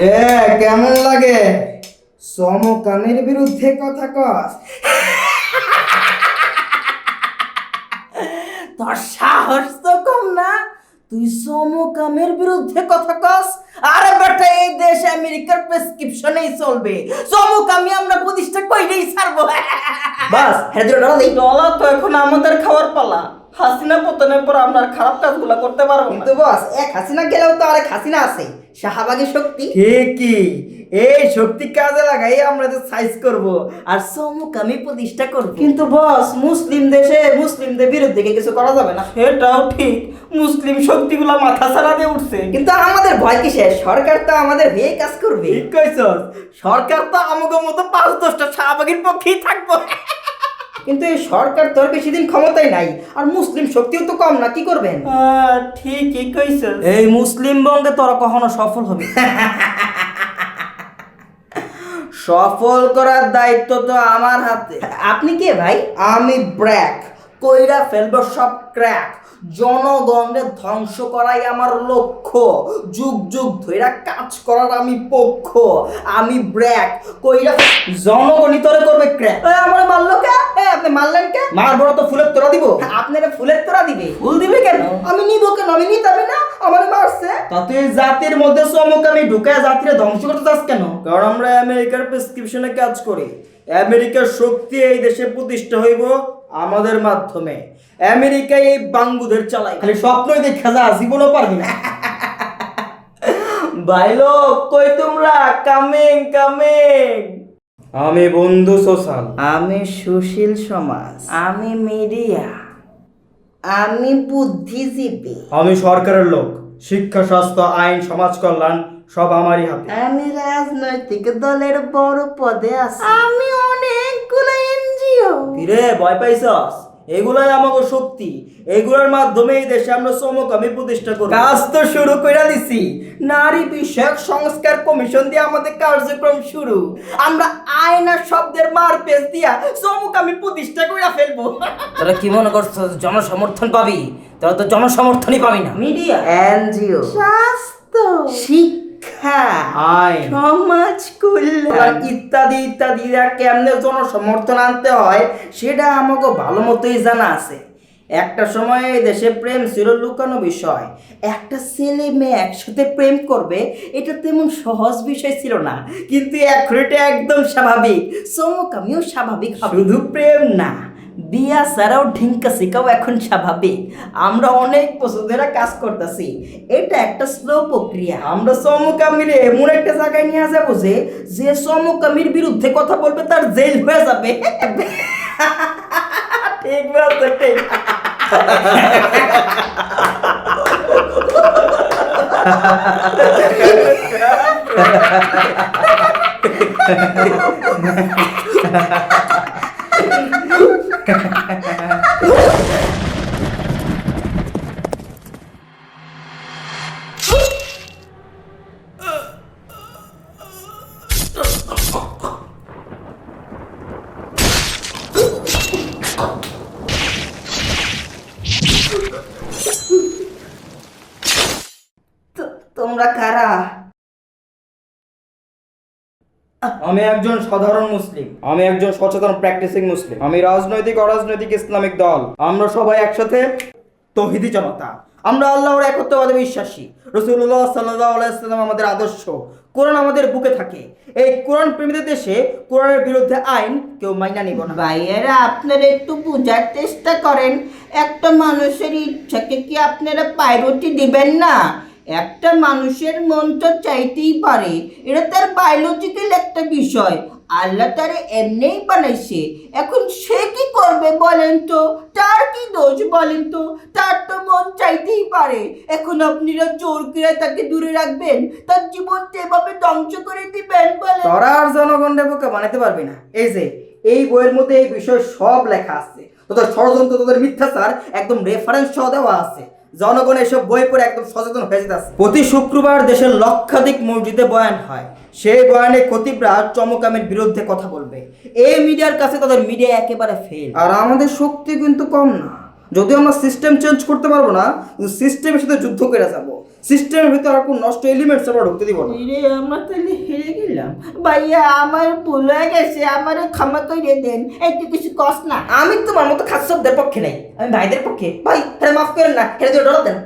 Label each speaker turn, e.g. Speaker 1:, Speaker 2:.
Speaker 1: রে কেমন লাগে? সমকামের বিরুদ্ধে কথা কস।
Speaker 2: তোর সাহস তো কম না? তুই সমকামের বিরুদ্ধে কথা কস? আরে বেটা এই দেশ আমেরিকার প্রেসক্রিপশনেই চলবে। সমকামি আমরা প্রতিষ্ঠা কইলেই ছাড়বো।
Speaker 1: বাস হ্যাঁ ডলা
Speaker 2: তো এখন আমাদের খাওয়ার পালা। হাসিনা পতনের পর আমরা খারাপ কাজগুলো করতে পারব
Speaker 1: কিন্তু বস এক হাসিনা গেলেও তো আরেক হাসিনা আছে। শাহবাগী শক্তি?
Speaker 2: ঠিকই। এই শক্তি কাজে লাগাই আমরা তো সাইজ করব আর সমকামি প্রতিষ্ঠা করব।
Speaker 1: কিন্তু বস মুসলিম দেশে মুসলিমদের বিরুদ্ধে কিছু করা যাবে না?
Speaker 2: সেটাও ঠিক। মুসলিম শক্তিগুলা মাথা ছাড়া দিয়ে উঠছে।
Speaker 1: কিন্তু আমাদের ভয় কিসে সরকার তো আমাদের হয়ে কাজ করবে।
Speaker 2: ঠিক কইছস। সরকার তো আমাকে মতো পাঁচ দশটা শাহবাগীর পক্ষেই থাকব।
Speaker 1: কিন্তু এই সরকার তো আর বেশি দিন ক্ষমতায় নাই। আর মুসলিম শক্তিও তো কম না কি করবেন?
Speaker 2: ঠিকই কইছস। এই মুসলিম বঙ্গে তোরা কখনো সফল হবে?
Speaker 1: সফল করার দায়িত্ব তো আমার হাতে। আপনি কে ভাই? আমি ব্র্যাক
Speaker 2: কইরা ফেলব সব ক্র্যাক। জনগণকে ধ্বংস করাই আমার লক্ষ্য। যুগ যুগ ধইরা কাজ করার আমি পক্ষ। আমি ব্র্যাক কইরা জনগণই তোরে করবে ক্র্যাক।
Speaker 1: আমার মারলো কে? এ আপনি মারলেন কে?
Speaker 2: মারবো না তো ফুলের তোরা দিব।
Speaker 1: আপনারা ফুলের তোরা দিবে।
Speaker 2: ফুল দিবে কেন?
Speaker 1: আমি নিব কেন? আমি নিতে হবে না? আমার মারছে।
Speaker 2: তা তুই জাতির মধ্যে চমক আমি ঢুকায় জাতিরে ধ্বংস করতে চাস কেন? কারণ আমরা আমেরিকার প্রেসক্রিপশনে কাজ করি। আমেরিকার শক্তি এই দেশে প্রতিষ্ঠা হইব আমাদের মাধ্যমে। আমেরিকায় এই বাঙ্গুদের চালাই খালি স্বপ্নই দেখা যা জীবনও পারবি না। বাইলো কই তোমরা? কামিং কামিং আমি বন্ধু সোশ্যাল
Speaker 1: আমি সুশীল সমাজ। আমি মিডিয়া। আমি বুদ্ধিজীবী।
Speaker 2: আমি সরকারের লোক। শিক্ষা স্বাস্থ্য আইন সমাজ কল্যাণ সব আমারই হাতে।
Speaker 1: আমি রাজনৈতিক দলের বড় পদে আছি। আমি অনেকগুলো এনজিও।
Speaker 2: কিরে ভয় পাইছস? এগুলাই আমাকে শক্তি। এগুলোর মাধ্যমে এই দেশে আমরা সমকামী প্রতিষ্ঠা করি কাজ তো শুরু করে দিছি। নারী বিষয়ক সংস্কার কমিশন দিয়ে আমাদের কার্যক্রম শুরু। আমরা আয়না শব্দের মার পেজ দিয়া সমকামী প্রতিষ্ঠা করে ফেলব।
Speaker 3: তোরা কি মনে করছ জনসমর্থন পাবি? তোরা তো জনসমর্থনই পাবি না।
Speaker 1: মিডিয়া। এনজিও। স্বাস্থ্য। শিক্ষা।
Speaker 2: আইন
Speaker 1: সমাজ কল্যাণ।
Speaker 2: ইত্যাদি ইত্যাদি কেমনে জনসমর্থন আনতে হয় সেটা আমাকে ভালো মতোই জানা আছে। একটা সময় দেশে প্রেম ছিল লুকানো বিষয়। একটা ছেলে মেয়ে একসাথে প্রেম করবে এটা তেমন সহজ বিষয় ছিল না। কিন্তু এখন এটা একদম স্বাভাবিক। চমক আমিও স্বাভাবিক শুধু প্রেম না বিয়া ছাড়াও ঢিঙ্কা শিকাও এখন স্বাভাবিক। আমরা অনেক ধরে কাজ করতেছি। এটা একটা স্লো প্রক্রিয়া। আমরা সমকামীর এমন একটা জায়গায় নিয়ে যাব যে যে সমকামীর বিরুদ্ধে কথা বলবে তার জেল হয়ে যাবে। ঠিক ঠিক।
Speaker 1: তো- তোমরা কারা?
Speaker 2: আমি একজন সাধারণ মুসলিম। আমি একজন সচেতন প্র্যাকটিসিং মুসলিম। আমি রাজনৈতিক, অরাজনৈতিক ইসলামিক দল। আমরা সবাই একসাথে তহিদি জনতা। আমরা আল্লাহর একত্ববাদে বিশ্বাসী। রসুল্লাহ সাল্লাম আমাদের আদর্শ। কোরআন আমাদের বুকে থাকে। এই কোরআন প্রেমীদের দেশে কোরআনের বিরুদ্ধে আইন কেউ মাইনা নিব না।
Speaker 1: ভাইয়েরা, আপনারা একটু বোঝার চেষ্টা করেন, একটা মানুষের ইচ্ছাকে কি আপনারা পাইরতি দিবেন না? একটা মানুষের মন তো চাইতেই পারে, এটা তার বায়োলজিক্যাল একটা বিষয়। আল্লাহ তারে এমনিই বানাইছে, এখন সে কি করবে বলেন তো? তার কি দোষ বলেন তো? তো মন চাইতেই পারে। এখন আপনারা জোর করে তাকে দূরে রাখবেন তার জীবনটা এভাবে ধ্বংস করে দিবেন বলেন।
Speaker 2: তোরা আর জনগণের বুকে বানাতে পারবি না। এই যে এই বইয়ের মধ্যে এই বিষয় সব লেখা আছে। তোদের ষড়যন্ত্র তোদের মিথ্যাচার একদম রেফারেন্স সহ দেওয়া আছে। জনগণ এসব বই পড়ে একদম সচেতন হয়ে যেতে প্রতি শুক্রবার দেশের লক্ষাধিক মসজিদে বয়ান হয়। সেই বয়ানে খতিবরা চমকামের বিরুদ্ধে কথা বলবে। এই মিডিয়ার কাছে তাদের মিডিয়া একেবারে ফেল আর আমাদের শক্তি কিন্তু কম না। যদিও আমরা সিস্টেম চেঞ্জ করতে পারব না কিন্তু সিস্টেমের সাথে যুদ্ধ করে যাব। সিস্টেমের ভিতরে আর কোন নষ্ট এলিমেন্টস আমরা ঢুকতে দিব না।
Speaker 1: রে আমরা তাহলে হেরে গেলাম। ভাইয়া আমার ভুল হয়ে গেছে আমার ক্ষমা করে দেন। একটু কিছু কষ্ট না।
Speaker 2: আমি তোমার মতো খাচ্ছবদের পক্ষে নাই। আমি ভাইদের পক্ষে। ভাই হ্যাঁ মাফ করেন না হেরে ডর দেন।